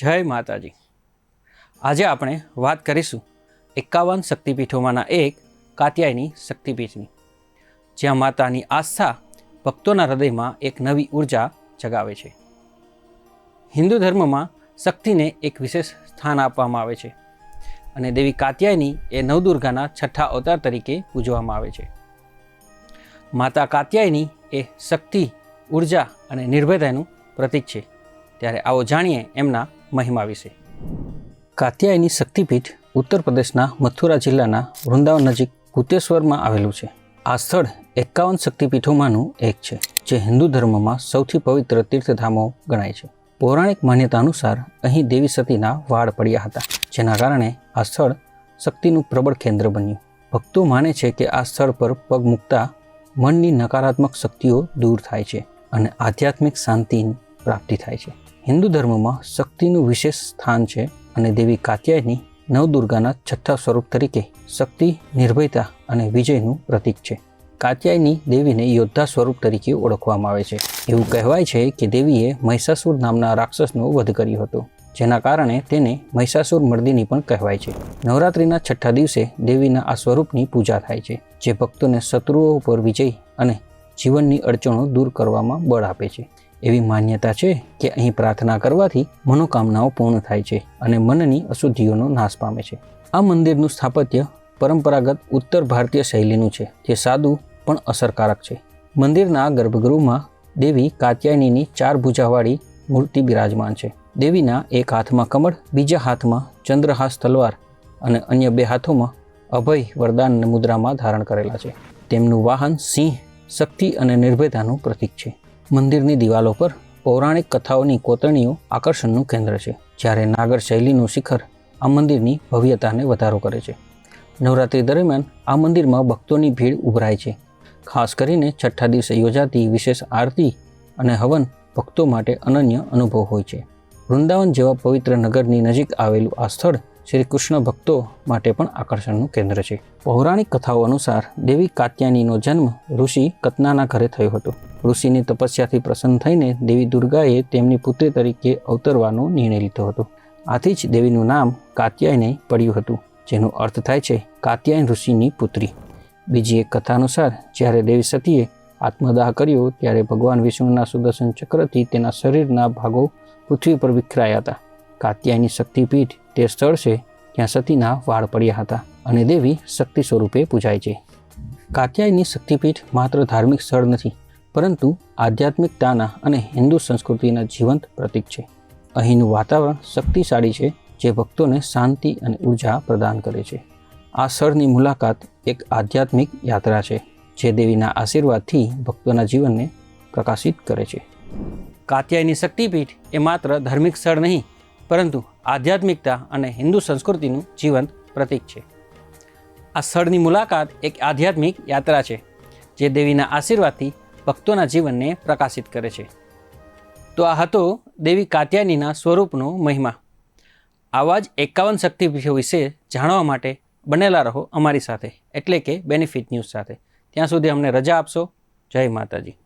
જય માતાજી. આજે આપણે વાત કરીશું એકાવન શક્તિપીઠોમાંના એક કાત્યાયની શક્તિપીઠની, જ્યાં માતાની આસ્થા ભક્તોના હૃદયમાં એક નવી ઊર્જા જગાવે છે. હિન્દુ ધર્મમાં શક્તિને એક વિશેષ સ્થાન આપવામાં આવે છે અને દેવી કાત્યાયની એ નવદુર્ગાના છઠ્ઠા અવતાર તરીકે પૂજવામાં આવે છે. માતા કાત્યાયની એ શક્તિ, ઊર્જા અને નિર્ભયતાનું પ્રતીક છે. ત્યારે આવો જાણીએ એમના મહિમા વિશે. કાત્યાયની શક્તિપીઠ ઉત્તર પ્રદેશના મથુરા જિલ્લાના વૃંદાવન નજીક કુતેશ્વરમાં આવેલું છે. આ સ્થળ એકાવન શક્તિપીઠોમાંનું એક છે, જે હિન્દુ ધર્મમાં સૌથી પવિત્ર તીર્થધામો ગણાય છે. પૌરાણિક માન્યતા અનુસાર અહીં દેવી સતીના વાળ પડ્યા હતા, જેના કારણે આ સ્થળ શક્તિનું પ્રબળ કેન્દ્ર બન્યું. ભક્તો માને છે કે આ સ્થળ પર પગ મૂકતા મનની નકારાત્મક શક્તિઓ દૂર થાય છે અને આધ્યાત્મિક શાંતિની પ્રાપ્તિ થાય છે. હિન્દુ ધર્મમાં શક્તિનું વિશેષ સ્થાન છે અને દેવી કાત્યાયની નવદુર્ગાના છઠ્ઠા સ્વરૂપ તરીકે શક્તિ, નિર્ભયતા અને વિજયનું પ્રતીક છે. કાત્યાયની દેવીને યોદ્ધા સ્વરૂપ તરીકે ઓળખવામાં આવે છે. એવું કહેવાય છે કે દેવીએ મહિષાસુર નામના રાક્ષસનો વધ કર્યો હતો, જેના કારણે તેને મહિષાસુર મર્દિની પણ કહેવાય છે. નવરાત્રિના છઠ્ઠા દિવસે દેવીના આ સ્વરૂપની પૂજા થાય છે, જે ભક્તોને શત્રુઓ પર વિજય અને જીવનની અડચણો દૂર કરવામાં બળ આપે છે. એવી માન્યતા છે કે અહીં પ્રાર્થના કરવાથી મનોકામનાઓ પૂર્ણ થાય છે અને મનની અશુદ્ધિઓનો નાશ પામે છે. આ મંદિરનું સ્થાપત્ય પરંપરાગત ઉત્તર ભારતીય શૈલીનું છે, જે સાદું પણ અસરકારક છે. મંદિરના ગર્ભગૃહમાં દેવી કાત્યાયનીની ચાર ભુજાવાળી મૂર્તિ બિરાજમાન છે. દેવીના એક હાથમાં કમળ, બીજા હાથમાં ચંદ્રહાસ તલવાર અને અન્ય બે હાથોમાં અભય વરદાન મુદ્રામાં ધારણ કરેલા છે. તેમનું વાહન સિંહ, શક્તિ અને નિર્ભયતાનું પ્રતીક છે. મંદિરની દિવાલો પર પૌરાણિક કથાઓની કોતરણીઓ આકર્ષણનું કેન્દ્ર છે, જ્યારે નાગર શૈલીનું શિખર આ મંદિરની ભવ્યતાને વધારો કરે છે. નવરાત્રિ દરમિયાન આ મંદિરમાં ભક્તોની ભીડ ઉભરાય છે. ખાસ કરીને છઠ્ઠા દિવસે યોજાતી વિશેષ આરતી અને હવન ભક્તો માટે અનન્ય અનુભવ હોય છે. વૃંદાવન જેવા પવિત્ર નગરની નજીક આવેલું આ સ્થળ શ્રી કૃષ્ણ ભક્તો માટે પણ આકર્ષણનું કેન્દ્ર છે. પૌરાણિક કથાઓ અનુસાર દેવી કાત્યાનીનો જન્મ ઋષિ કતનાના ઘરે થયો હતો. ઋષિની તપસ્યાથી પ્રસન્ન થઈને દેવી દુર્ગાએ તેમની પુત્રી તરીકે અવતરવાનો નિર્ણય લીધો હતો. આથી જ દેવીનું નામ કાત્યાયને પડ્યું હતું, જેનો અર્થ થાય છે કાત્યાયન ઋષિની પુત્રી. બીજી એક કથા અનુસાર, જ્યારે દેવી સતીએ આત્મદાહ કર્યો, ત્યારે ભગવાન વિષ્ણુના સુદર્શન ચક્રથી તેના શરીરના ભાગો પૃથ્વી પર વિખરાયા હતા. કાત્યાયની શક્તિપીઠ તે સ્થળ છે જ્યાં સતીના વાળ પડ્યા હતા અને દેવી શક્તિ સ્વરૂપે પૂજાય છે. કાત્યાયની શક્તિપીઠ માત્ર ધાર્મિક સ્થળ નથી પરંતુ આધ્યાત્મિકતાના અને હિન્દુ સંસ્કૃતિના જીવંત પ્રતીક છે. અહીંનું વાતાવરણ શક્તિશાળી છે, જે ભક્તોને શાંતિ અને ઊર્જા પ્રદાન કરે છે. આ સ્થળની મુલાકાત એક આધ્યાત્મિક યાત્રા છે, જે દેવીના આશીર્વાદથી ભક્તોના જીવનને પ્રકાશિત કરે છે. કાત્યાયની શક્તિપીઠ એ માત્ર ધાર્મિક સ્થળ નહીં, પરંતુ આધ્યાત્મિકતા અને હિન્દુ સંસ્કૃતિનું જીવંત પ્રતીક છે. આ સ્થળની મુલાકાત એક આધ્યાત્મિક યાત્રા છે, જે દેવીના આશીર્વાદથી ભક્તોના જીવનને પ્રકાશિત કરે છે. તો આ હતો દેવી કાત્યાયનીના સ્વરૂપનો મહિમા. આવા જ એકાવન શક્તિપીઠો વિશે જાણવા માટે બનેલા રહો અમારી સાથે. એટલે કે બેનિફિટ ન્યૂઝ સાથે. ત્યાં સુધી અમને રજા આપશો. જય માતાજી.